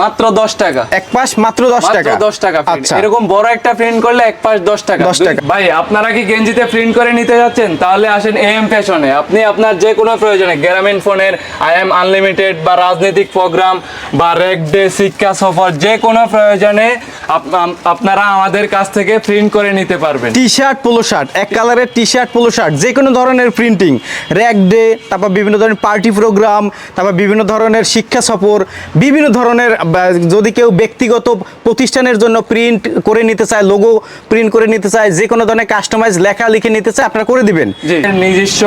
মাত্র দশ টাকা। এক পাশ মাত্র দশ মাত্র টাকা। দশ টাকা আচ্ছা। এরকম বড় একটা প্রিন্ট করলে এক পাশ দশ টাকা। 10 টাকা। ভাই আপনারা কি গেঞ্জিতে প্রিন্ট করে নিতে যাচ্ছেন? তাহলে আসেন এম ফ্যাশনে আপনি আপনার যে কোনো প্রয়োজনে গ্রামীণ ফোনের আই এম আনলিমিটেড বা রাজনৈতিক প্রোগ্রাম বা রেক ডে শিক্ষা সফর যে কোনো প্রয়োজনে আপনারা আমাদের কাছ থেকে প্রিন্ট করে নিতে পারবেন। টি শার্ট পোলো শার্ট এক কালারের টি শার্ট পোলো শার্ট যে কোনো ধরনের প্রিন্টিং র্যাক ডে তারপর বিভিন্ন ধরনের পার্টি প্রোগ্রাম তারপর বিভিন্ন ধরনের শিক্ষা সফর বিভিন্ন ধরনের যদি কেউ ব্যক্তিগত প্রতিষ্ঠানের জন্য প্রিন্ট করে নিতে চায় লোগো প্রিন্ট করে নিতে চায় যে কোনো ধরনের কাস্টমাইজ লেখা লিখে নিতে চায় আপনারা করে দিবেন। নিজস্ব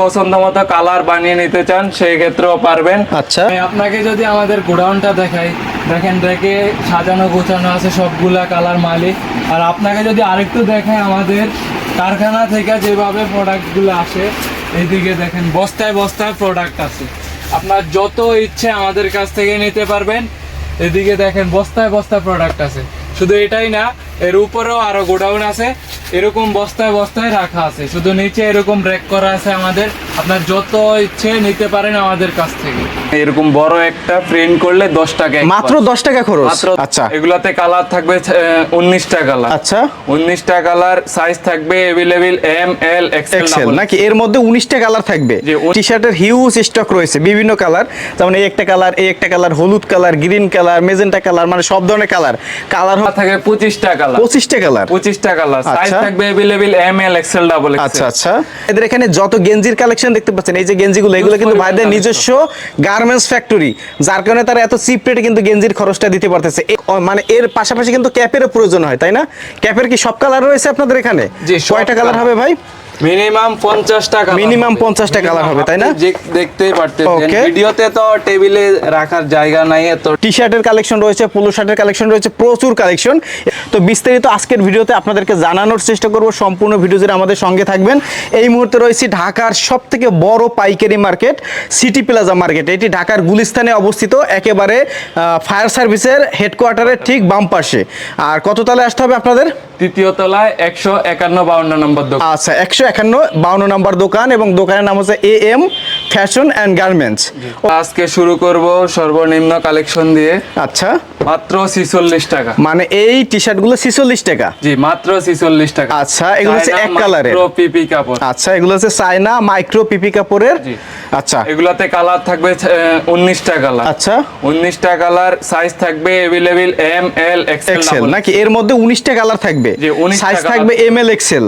পছন্দ মতো কালার বানিয়ে নিতে চান সেই ক্ষেত্রেও পারবেন। আচ্ছা। আমি আপনাকে যদি আমাদের গোডাউনটা দেখাই দেখেন দেখে সাজানো গোছানো আছে সবগুলা কালার মালিক। আর আপনাকে যদি আরেকটু দেখাই আমাদের কারখানা থেকে যেভাবে প্রোডাক্টগুলো আসে এইদিকে দেখেন বস্তায় বস্তায় প্রোডাক্ট আছে। আপনার যত ইচ্ছে আমাদের কাছ থেকে নিতে পারবেন। এদিকে দেখেন বস্তায় বস্তায় প্রোডাক্ট আছে। শুধু এটাই না, এর উপরেও আরও গোডাউন আছে। এরকম বস্তায় বস্তায় রাখা আছে। শুধু নিচে এরকম র্যাক করা আছে আমাদের। আপনার যত ইচ্ছে নিতে পারেন আমাদের কাছ থেকে। এরকম বড় একটা প্রিন্ট করলে দশ টাকা মাত্র দশ টাকা খরচ? আচ্ছা। এগুলাতে কালার থাকবে উনিশটা কালার আচ্ছা। উনিশটা কালার সাইজ থাকবে available M L XL XL নাকি? এর মধ্যে উনিশটা কালার থাকবে। টি শার্টের হিউজ স্টক রয়েছে বিভিন্ন কালার যেমন এই একটা কালার এই একটা কালার হলুদ colour green colour magenta colour মানে সব ধরনের কালার কালার থাকে পঁচিশটা কালার পঁচিশটা কালার পঁচিশটা কালার সাইজ আচ্ছা। থাকবে available M L XL double আচ্ছা আচ্ছা। এদের এখানে যত গেঞ্জির কালেকশন দেখতে পাচ্ছেন এই যে গেঞ্জিগুলো এগুলো কিন্তু ভাইদের। নিজস্ব গার্মেন্টস ফ্যাক্টরি যার কারণে তারা এত চিপ রেটে কিন্তু গেঞ্জির খরচটা দিতে পারতেছে। মানে এর পাশাপাশি কিন্তু ক্যাপেরও প্রয়োজন হয় তাই না? ক্যাপের কি সব কালার রয়েছে আপনাদের এখানে? কয়টা কালার হবে ভাই? মিনিমাম পঞ্চাশ টাকা Minimum 50 টা colour হবে, তাই না? দেখতেই পারতেছেন. ভিডিওতে তো টেবিলে রাখার জায়গা নাই এত টি শার্টের কালেকশন রয়েছে পোলো শার্টের কালেকশন রয়েছে প্রচুর কালেকশন তো বিস্তারিত আজকের ভিডিওতে আপনাদেরকে জানানোর চেষ্টা করব সম্পূর্ণ ভিডিও জুড়ে আমাদের সঙ্গে থাকবেন। এই মুহূর্তে রয়েছে ঢাকার সব থেকে বড় পাইকারি মার্কেট সিটি প্লাজা মার্কেট এটি ঢাকার গুলিস্তানে অবস্থিত একেবারে ফায়ার সার্ভিসের হেডকোয়ার্টারের ঠিক বাম পাশে। আর কত তলায় আসতে হবে আপনাদের? তৃতীয় তলায় একশো একান্ন বাউন্ন নম্বর আচ্ছা একশো একান্ন বাউন্ন নম্বর দোকান এবং দোকানের নাম হচ্ছে A M fashion and garments আজকে শুরু করব সর্বনিম্ন কালেকশন দিয়ে। আচ্ছা। মাত্র ছিচল্লিশ টাকা। মানে এই টি শার্টগুলো ছিচল্লিশ টাকা। জি মাত্র ছিচল্লিশ টাকা। আচ্ছা, এগুলো হচ্ছে এক colour-এর। পিপি কাপড়। আচ্ছা এগুলো হচ্ছে চায়না মাইক্রো পিপি কাপড়ের। জি। আচ্ছা। এগুলাতে কালার থাকবে উনিশটা কালার আচ্ছা। উনিশটা কালার সাইজ থাকবে এভেলেবেল এম এল এক্সেল নাকি? এর মধ্যে উনিশটা কালার থাকবে। জি, 19 সাইজ থাকবে এম এল এক্সেল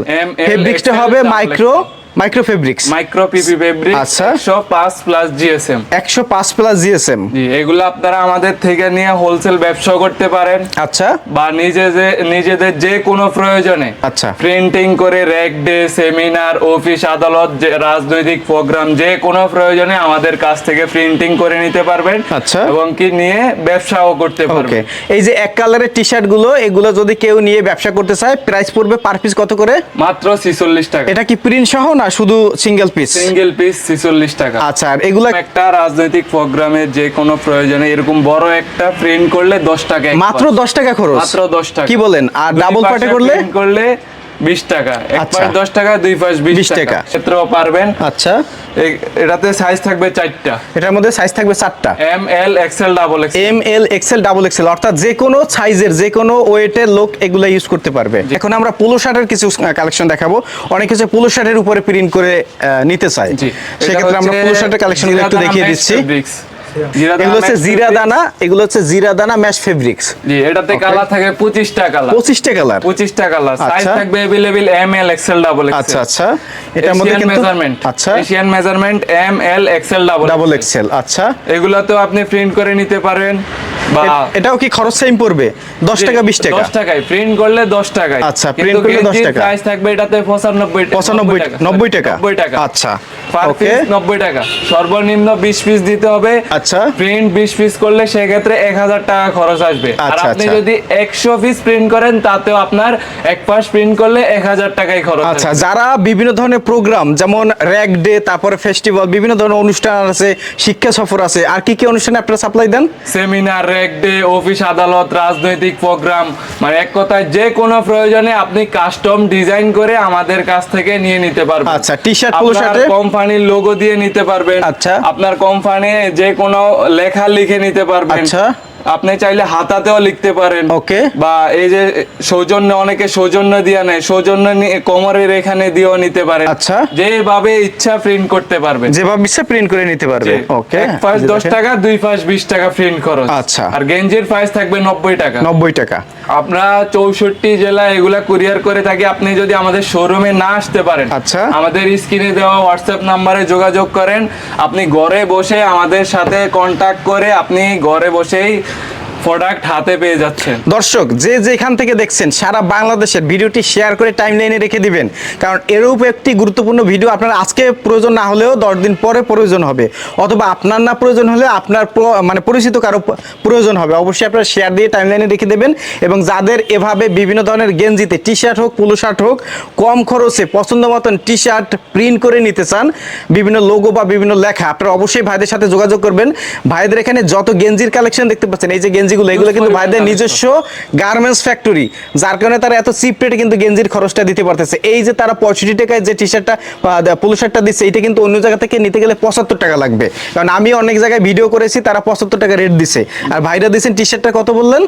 ফেব্রিক্সটা হবে micro micro fabrics micro PP fabric আচ্ছা। একশো পাঁচ প্লাস জিএসএম একশো পাঁচ প্লাস জিএসএম জি এগুলো আপনারা আমাদের থেকে নিয়ে হোলসেল ব্যবসা করতে পারেন। আচ্ছা। বা নিজেদের নিজেদের যে কোনো প্রয়োজনে আচ্ছা। প্রিন্টিং করে র্যাক ডে সেমিনার অফিস আদালত যে রাজনৈতিক প্রোগ্রাম যে কোনো প্রয়োজনে আমাদের কাছ থেকে প্রিন্টিং করে নিতে পারবেন আচ্ছা। এবং কি নিয়ে ব্যবসাও করতে ওকে পারবেন এই যে এক কালারের টি শার্টগুলো এগুলো যদি কেউ নিয়ে ব্যবসা করতে চায় প্রাইস পড়বে পার পিস কত করে? মাত্র ছিচল্লিশ টাকা। এটা কি প্রিন্ট সহ না শুধু সিঙ্গেল পিস সিঙ্গেল পিস ছিচল্লিশ টাকা। আচ্ছা আর এগুলো একটা রাজনৈতিক প্রোগ্রামে যে কোনো প্রয়োজনে এরকম বড় একটা প্রিন্ট করলে দশ টাকা মাত্র দশ টাকা খরচ? মাত্র দশ টাকা। কি বলেন? আর ডাবল পাটে করলে? করলে বিশ টাকা। এক আচ্ছা। পাশ দশ টাকা দুই পাশ বিশ 20 টাকা। ক্ষেত্রেও পারবেন। আচ্ছা। এটাতে সাইজ থাকবে চারটা। এটার মধ্যে সাইজ থাকবে চারটা। M L XL double XL M L XL double XL অর্থাৎ যে কোনো সাইজের যে কোনো ওয়েটের লোক এগুলো ইউজ করতে পারবে। এখন আমরা পোলো শার্টের কিছু কালেকশন দেখাবো। অনেক কিছু পোলো শার্টের উপরে প্রিন্ট করে নিতে চাই সেক্ষেত্রে আমরা পোলো শার্টের কালেকশনগুলো একটু দেখিয়ে দিচ্ছি। এগুলো হচ্ছে জিরা দানা এগুলো হচ্ছে জিরা দানা ম্যাশ ফেব্রিক্স জি এটাতে কালার থাকে কালার কালার পঁচিশটা কালার সাইজ। থাকবে এম এল এক্সেল ডাবল আচ্ছা আচ্ছা। এটার মধ্যে কিন্তু মেজারমেন্ট আচ্ছা। Asian measurement M L XL double double XL আচ্ছা। এগুলাতেও আপনি প্রিন্ট করে নিতে পারেন। এটাও কি খরচ সেম পড়বে? দশ টাকা বিশ টাকা? দশ টাকায় প্রিন্ট করলে দশ টাকায়। আচ্ছা, print করলে 10 টাকা। প্রাইস থাকবে এটাতে পঁচানব্বই পঁচানব্বই নব্বই টাকা নব্বই টাকা? আচ্ছা ওকে পিস নব্বই টাকা। সর্বনিম্ন বিশ পিস দিতে হবে। আচ্ছা। প্রিন্ট বিশ পিস করলে সেক্ষেত্রে এক হাজার টাকা খরচ আসবে। আর আচ্ছা, আপনি আচ্ছা। যদি একশো পিস প্রিন্ট করেন তাতেও আপনার এক পাশ প্রিন্ট করলে এক হাজার টাকাই খরচ আচ্ছা যারা বিভিন্ন ধরনের প্রোগ্রাম যেমন র্যাক ডে তারপরে ফেস্টিভ্যাল বিভিন্ন ধরনের অনুষ্ঠান আছে শিক্ষা সফর আছে আর কি কি অনুষ্ঠানে আপনারা সাপ্লাই দেন? সেমিনার রেক ডে অফিস আদালত রাজনৈতিক প্রোগ্রাম। মানে এক কথায় যে কোনো প্রয়োজনে আপনি কাস্টম ডিজাইন করে আমাদের কাছ থেকে নিয়ে নিতে পারবেন। আচ্ছা, টি শার্ট polo আপনার কোম্পানির লোগো দিয়ে নিতে পারবেন। আচ্ছা। আপনার কোম্পানি যে কোনো লেখা লিখে নিতে পারবেন। আচ্ছা। আপনি চাইলে হাতাতেও লিখতে পারেন। ওকে। বা এই যে সৌজন্য অনেকে সৌজন্য দিয়ে নেয়। সৌজন্য নিয়ে কোমরের এখানে দিয়েও নিতে পারেন। আচ্ছা। যেভাবে ইচ্ছা প্রিন্ট করতে পারবেন। যেভাবে ইচ্ছা প্রিন্ট করে নিতে পারবে। ওকে। এক পাশ দশ টাকা দুই পাশ বিশ টাকা প্রিন্ট খরচ। আচ্ছা। আর গেঞ্জির প্রাইস থাকবে নব্বই টাকা। নব্বই টাকা। আমরা চৌষট্টি জেলা এগুলা কুরিয়ার করে থাকি। আপনি যদি আমাদের শোরুমে না আসতে পারেন আচ্ছা। আমাদের স্ক্রিনে দেওয়া হোয়াটসঅ্যাপ নাম্বারে যোগাযোগ করেন। আপনি ঘরে বসে আমাদের সাথে কন্টাক্ট করে আপনি ঘরে বসেই প্রোডাক্ট হাতে পেয়ে যাচ্ছেন। দর্শক, যে যেখান থেকে দেখছেন, সারা বাংলাদেশের ভিডিওটি শেয়ার করে টাইম লাইনে রেখে দিবেন। কারণ এরূপ একটি গুরুত্বপূর্ণ ভিডিও আপনার আজকে প্রয়োজন না হলেও দশ দিন পরে প্রয়োজন হবে। অথবা আপনার না প্রয়োজন হলে আপনার মানে পরিচিত কারও প্রয়োজন হবে। অবশ্যই আপনারা শেয়ার দিয়ে টাইম লাইনে রেখে দেবেন এবং যাদের এভাবে বিভিন্ন ধরনের গেঞ্জিতে টি শার্ট হোক পুলো শার্ট হোক, কম খরচে পছন্দ মতন টি শার্ট প্রিন্ট করে নিতে চান, বিভিন্ন লোগো বা বিভিন্ন লেখা, আপনারা অবশ্যই ভাইদের সাথে যোগাযোগ করবেন। ভাইদের এখানে যত গেঞ্জির কালেকশন দেখতে পাচ্ছেন, এই যে গেঞ্জিগুলো এগুলো কিন্তু ভাইদের নিজস্ব গার্মেন্টস ফ্যাক্টরি যার কারণে তারা এত চিপ রেটে কিন্তু গেঞ্জির খরচটা দিতে পারতেছে। এই যে তারা পঁয়ষট্টি টাকায় যে টি শার্টটা পুলো শার্টটা দিচ্ছে এইটা কিন্তু অন্য জায়গা থেকে নিতে গেলে পঁচাত্তর টাকা লাগবে। কারণ আমি অনেক জায়গায় ভিডিও করেছি তারা পঁচাত্তর টাকা রেট দিছে। আর ভাইরা দিচ্ছেন টি শার্টটা কত বললেন?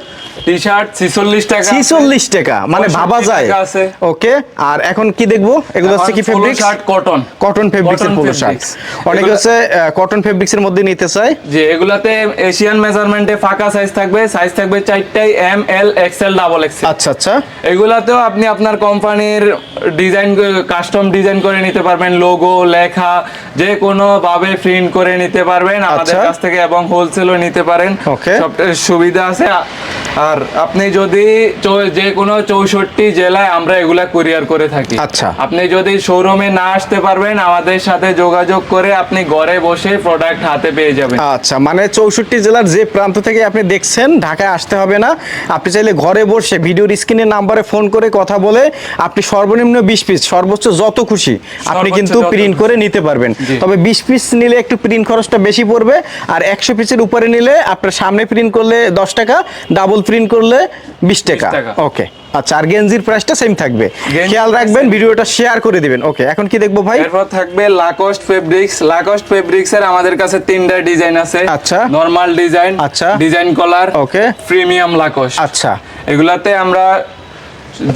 টি শার্ট ছিচল্লিশ টাকা ছিচল্লিশ টাকা মানে ভাবা যায়। ওকে আর এখন কি দেখব? এগুলো হচ্ছে কি ফেব্রিক্স শার্ট কটন কটন ফেব্রিক্সের Cotton পোলো শার্ট। অনেকে হচ্ছে কটন ফেব্রিক্সের মধ্যে নিতে চায়। যে এগুলাতে এশিয়ান মেজারমেন্টে ফাঁকা সাইজ থাকবে। সাইজ থাকবে চারটাই M L XL double XL আচ্ছা আচ্ছা এগুলাতেও আপনি আপনার কোম্পানির ডিজাইন কাস্টম ডিজাইন করে নিতে পারবেন লোগো লেখা যে কোনো ভাবে প্রিন্ট করে নিতে পারবেন আমাদের আচ্ছা। কাছ থেকে এবং হোলসেলও নিতে পারেন. সব সুবিধা আছে আর আপনি যদি যে কোনো চৌষট্টি জেলায় আমরা এগুলা কুরিয়ার করে থাকি আচ্ছা। আপনি যদি শোরুমে না আসতে পারবেন আমাদের সাথে যোগাযোগ করে আপনি ঘরে বসে প্রোডাক্ট হাতে পেয়ে যাবেন আচ্ছা মানে চৌষট্টি জেলার যে প্রান্ত থেকে আপনি দেখছেন ঢাকায় আসতে হবে না। আপনি চাইলে ঘরে বসে ভিডিওর স্ক্রিনের নাম্বারে ফোন করে কথা বলে আপনি সর্বনিম্ন বিশ পিস সর্বোচ্চ যত খুশি আপনি কিন্তু প্রিন্ট করে নিতে পারবেন। তবে বিশ পিস নিলে একটু প্রিন্ট খরচটা বেশি পড়বে আর একশো পিসের উপরে নিলে আপনার সামনে প্রিন্ট করলে দশ টাকা ডাবল প্রিন্ট করলে বিশ টাকা। ওকে আচ্ছা আর গেঞ্জির প্রাইসটা সেম থাকবে। খেয়াল রাখবেন ভিডিওটা শেয়ার করে দিবেন। ওকে এখন কি দেখব ভাই? এরপর থাকবে লাকোস্ট ফেব্রিক্স লাকোস্ট ফেব্রিক্স এর আমাদের কাছে তিনটা ডিজাইন আছে। আচ্ছা। নরমাল ডিজাইন আচ্ছা। Design collar okay premium Lacoste আচ্ছা। এগুলাতে আমরা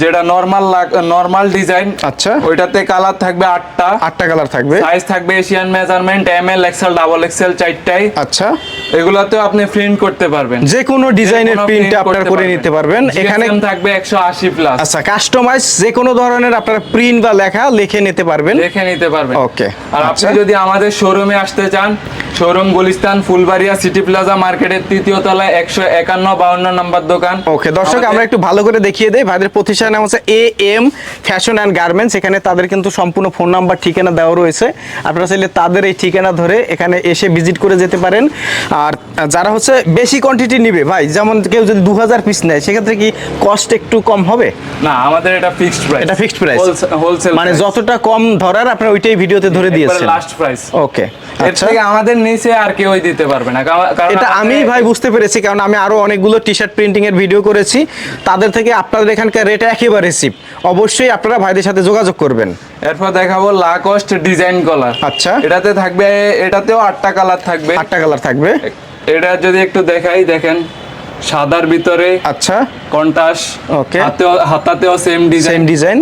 যেটা নরমাল নরমাল ডিজাইন আচ্ছা। ওইটাতে কালার থাকবে আটটা। আটটা কালার থাকবে। সাইজ থাকবে Asian measurement M L XL double XL চারটাই আচ্ছা। এগুলাতেও আপনি প্রিন্ট করতে পারবেন। যে কোনো ডিজাইনের প্রিন্ট আপনারা করে নিতে পারবেন। এখানে থাকবে একশো আশি প্লাস আচ্ছা কাস্টমাইজ যে কোনো ধরনের আপনারা প্রিন্ট বা লেখা লিখে নিতে পারবেন। দেখে নিতে পারবেন। Okay, আর আচ্ছা। আপনি যদি আমাদের শোরুমে আসতে চান showroom Gulistan Fulbaria city plaza মার্কেটের তৃতীয় তলায় একশো একান্ন বাউন্ন নম্বর দোকান। ওকে দর্শক আমরা একটু ভালো করে দেখিয়ে দেই। ভাইদের প্রতিষ্ঠান নাম হচ্ছে A M fashion and garments এখানে তাদের কিন্তু সম্পূর্ণ ফোন নাম্বার ঠিকানা দেওয়া রয়েছে। আপনারা চাইলে তাদের এই ঠিকানা ধরে এখানে এসে ভিজিট করে যেতে পারেন। আর যারা হচ্ছে বেশি কোয়ান্টিটি নিবে ভাই যেমন কেউ যদি দু হাজার পিস নেয় সেক্ষেত্রে কি কস্ট একটু কম হবে? না আমাদের এটা ফিক্সড প্রাইস এটা ফিক্সড প্রাইস হোলসেল মানে যতটা কম ধরার আপনারা ওইটাই ভিডিওতে ধরে দিয়েছেন। লাস্ট প্রাইস ওকে এর আচ্ছা। থেকে আমাদের নিচে আর কেউই দিতে পারবে না কারণ- এটা আমি ভাই বুঝতে পেরেছি কারণ আমি আরও অনেকগুলো টি শার্ট প্রিন্টিং এর ভিডিও করেছি। তাদের থেকে আপনাদের এখানকার রেট একেবারে চিপ অবশ্যই আপনারা ভাইদের সাথে যোগাযোগ করবেন। এরপর দেখাবো লাকস্ট ডিজাইন কলার আচ্ছা। এটাতে থাকবে এটাতেও আটটা কালার থাকবে। আটটা কালার থাকবে। এটা যদি একটু দেখাই দেখেন। সাদার ভিতরে আচ্ছা। কন্টাস. হাতেও হাতাতেও সেম সেম ডিজাইন ডিজাইন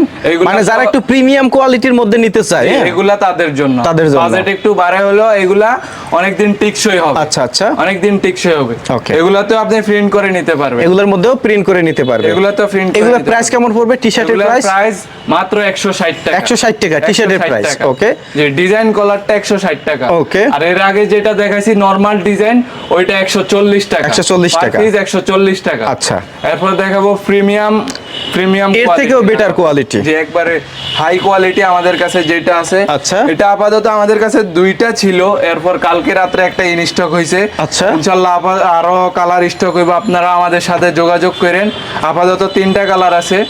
মানে যারা একটু প্রিমিয়াম কোয়ালিটির মধ্যে নিতে চায় হ্যাঁ? এগুলা তাদের জন্য। তাদের জন্য। বাজেট একটু বাড়ে হলো এগুলা অনেকদিন টিকসই হবে। আচ্ছা আচ্ছা। অনেকদিন টিকসই হবে। Okay. এগুলাতেও আপনি প্রিন্ট করে নিতে পারবেন। এগুলোর মধ্যেও প্রিন্ট করে নিতে পারবে এগুলা তো প্রিন্ট এগুলোর প্রাইস কেমন পড়বে? টি শার্টের প্রাইস প্রাইস মাত্র 160 টাকা। 160 টাকা, 160 price, টাকা। okay. যে ডিজাইন কলারটা 160 টাকা। ওকে আর এর আগে যেটা দেখাইছি নরমাল ডিজাইন ওইটা 140 টাকা। 140 টাকা। পিস 140 টাকা। আচ্ছা। এরপর দেখাবো প্রিমিয়াম প্রিমিয়াম এর থেকেও better quality। যে একবারে হাই কোয়ালিটি আমাদের কাছে যেটা আছে। আচ্ছা। এটা আপাতত আমাদের কাছে দুইটা ছিল। এরপর কালকে রাত্রে একটা ইন স্টক হয়েছে আচ্ছা। ইনশাল্লাহ আপা- আরও কালার স্টক হইব। আপনারা আমাদের সাথে যোগাযোগ করেন। আপাতত তিনটা কালার আছে।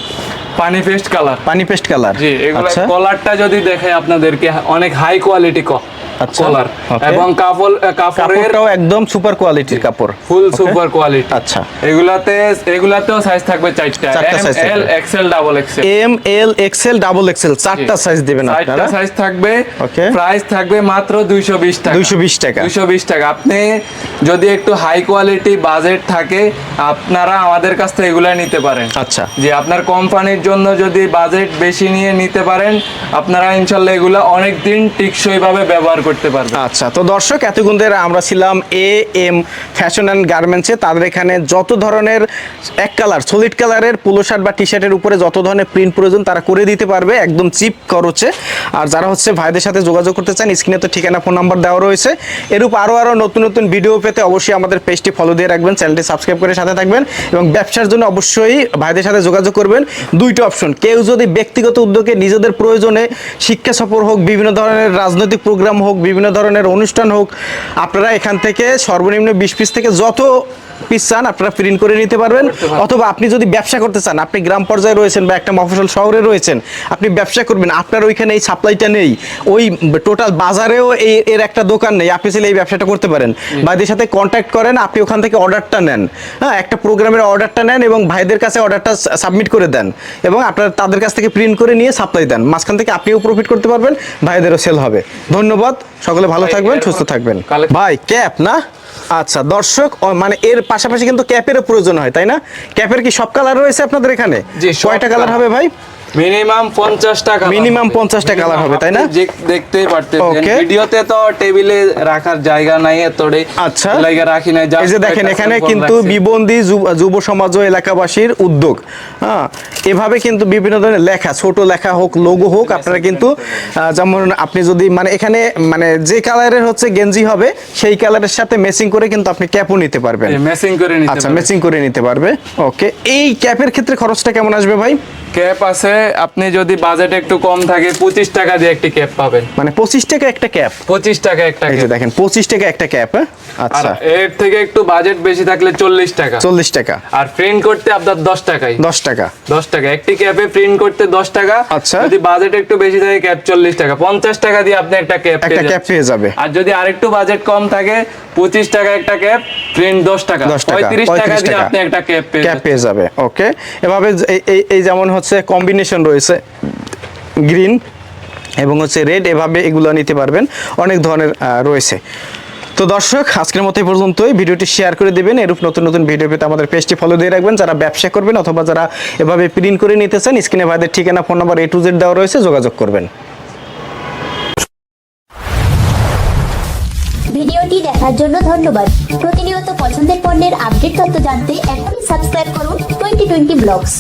পানি পেস্ট কালার পানি পেস্ট কালার জি এগুলো আচ্ছা। কলারটা যদি দেখে আপনাদেরকে অনেক হাই কোয়ালিটি ক। আচ্ছা, কলার এবং কাপড় কাপড়টাও একদম সুপার কোয়ালিটির কাপড়। ফুল সুপার কোয়ালিটি আচ্ছা। এগুলাতে এগুলাতেও সাইজ থাকবে চারটা। L XL double XL M L XL double XL চারটা সাইজ দিবেন চারটা সাইজ থাকবে। Okay. প্রাইস থাকবে মাত্র 220 টাকা। 220 টাকা। 220 টাকা। আপনি যদি একটু হাই কোয়ালিটি বাজেট থাকে আপনারা আমাদের কাছ থেকে এগুলা নিতে পারেন। আচ্ছা। যে আপনার কোম্পানির জন্য যদি বাজেট বেশি নিয়ে নিতে পারেন আপনারা ইনশাল্লাহ এগুলো অনেক দিন টিকসই ভাবে ব্যবহার করতে পারবেন আচ্ছা তো দর্শক এতক্ষণ ধরে আমরা ছিলাম এ এম ফ্যাশন অ্যান্ড গার্মেন্টসে তাদের এখানে যত ধরনের এক কালার সলিড কালারের পোলো শার্ট বা টি শার্টের উপরে যত ধরনের প্রিন্ট প্রয়োজন, তারা করে দিতে পারবে একদম চিপ খরচে। আর যারা হচ্ছে ভাইদের সাথে যোগাযোগ করতে চান স্ক্রিনে তো ঠিকানা ফোন নাম্বার দেওয়া রয়েছে। এরূপ আরও আরও নতুন নতুন ভিডিও পেতে অবশ্যই আমাদের পেজটি ফলো দিয়ে রাখবেন চ্যানেলটি সাবস্ক্রাইব করে সাথে থাকবেন এবং ব্যবসার জন্য অবশ্যই ভাইদের সাথে যোগাযোগ করবেন। দুইটা অপশন কেউ যদি ব্যক্তিগত উদ্যোগে নিজেদের প্রয়োজনে শিক্ষা সফর হোক, বিভিন্ন ধরনের রাজনৈতিক প্রোগ্রাম হোক বিভিন্ন ধরনের অনুষ্ঠান হোক আপনারা এখান থেকে সর্বনিম্ন বিশ পিস থেকে যত পিস চান আপনারা প্রিন্ট করে নিতে পারবেন। অথবা আপনি যদি ব্যবসা করতে চান আপনি গ্রাম পর্যায়ে রয়েছেন বা একটা মফসল শহরে রয়েছেন আপনি ব্যবসা করবেন আপনার ওইখানে এই সাপ্লাইটা নেই। ওই টোটাল বাজারেও এই এর একটা দোকান নেই আপনি চাইলে এই ব্যবসাটা করতে পারেন। ভাইদের সাথে কন্ট্যাক্ট করেন আপনি ওখান থেকে অর্ডারটা নেন। হ্যাঁ একটা প্রোগ্রামের অর্ডারটা নেন এবং ভাইদের কাছে অর্ডারটা সাবমিট করে দেন। এবং আপনার তাদের কাছ থেকে প্রিন্ট করে নিয়ে সাপ্লাই দেন। মাঝখান থেকে আপনিও প্রফিট করতে পারবেন ভাইদেরও সেল হবে। ধন্যবাদ সকলে ভালো থাকবেন সুস্থ থাকবেন। ভাই ক্যাপ না? আচ্ছা দর্শক মানে এর পাশাপাশি কিন্তু ক্যাপেরও প্রয়োজন হয় তাই না? ক্যাপের কি সব কালার রয়েছে আপনাদের এখানে? কয়টা কালার হবে ভাই? মিনিমাম পঞ্চাশ টাকা Minimum 50 টা colour হবে, তাই না? দেখতেই পারতেছেন। ভিডিওতে তো টেবিলে রাখার জায়গা নাই আচ্ছা। জায়গা রাখি নাই এই যে দেখেন এখানে কিন্তু বিবন্দি যুব- সমাজ ও এলাকাবাসীর উদ্যোগ। হ্যাঁ এভাবে কিন্তু বিভিন্ন ধরনের লেখা ছোট লেখা হোক লোগো হোক আপনারা কিন্তু যেমন আপনি যদি মানে এখানে মানে যে কালারের হচ্ছে গেঞ্জি হবে সেই কালারের সাথে ম্যাচিং করে কিন্তু আপনি ক্যাপও নিতে পারবেন। ম্যাচিং করে নিতে আচ্ছা। ম্যাচিং করে নিতে পারবে। ওকে এই ক্যাপের ক্ষেত্রে খরচটা কেমন আসবে ভাই? ক্যাপ আছে আপনি যদি বাজেট একটু কম থাকে পঁচিশ টাকা দিয়ে একটি ক্যাপ পাবেন। মানে পঁচিশ টাকা একটা ক্যাপ পঁচিশ টাকা একটা ক্যাপ দেখেন পঁচিশ টাকা একটা ক্যাপ আচ্ছা। এর থেকে একটু বাজেট বেশি থাকলে চল্লিশ টাকা। চল্লিশ টাকা। আর প্রিন্ট করতে আপনার দশ টাকাই। দশ টাকা। দশ টাকা। একটি ক্যাপে প্রিন্ট করতে দশ টাকা। আচ্ছা। যদি বাজেট একটু বেশি থাকে ক্যাপ চল্লিশ টাকা। পঞ্চাশ টাকা দিয়ে আপনি একটা ক্যাপ একটা ক্যাপ পেয়ে যাবে। আর যদি আরেকটু বাজেট কম থাকে পঁচিশ টাকা একটা ক্যাপ প্রিন্ট দশ টাকা। দশ টাকা। পঁয়ত্রিশ টাকা দিয়ে আপনি একটা ক্যাপ পেয়ে ক্যাপ পেয়ে যাবে। ওকে এভাবে এই যেমন হচ্ছে কম্বিনেশন রয়েছে গ্রিন এবং হচ্ছে রেড এভাবে এগুলো নিতে পারবেন। অনেক ধরনের রয়েছে। তো দর্শক, আজকের মতো পর্যন্তই। ভিডিওটি শেয়ার করে দেবেন। এরূপ নতুন নতুন ভিডিও পেতে আমাদের পেজটি ফলো দিয়ে রাখবেন। যারা ব্যবসা করবেন অথবা যারা এভাবে প্রিন্ট করে নিতে চান স্ক্রিনে ভাইদের ঠিকানা phone number A to Z দেওয়া রয়েছে, যোগাযোগ করবেন। ভিডিওটি দেখার জন্য ধন্যবাদ। প্রতিনিয়ত পছন্দের পণ্যের আপডেট তথ্য জানতে এখনই সাবস্ক্রাইব করুন টোয়েন্টি টোয়েন্টি ব্লগস।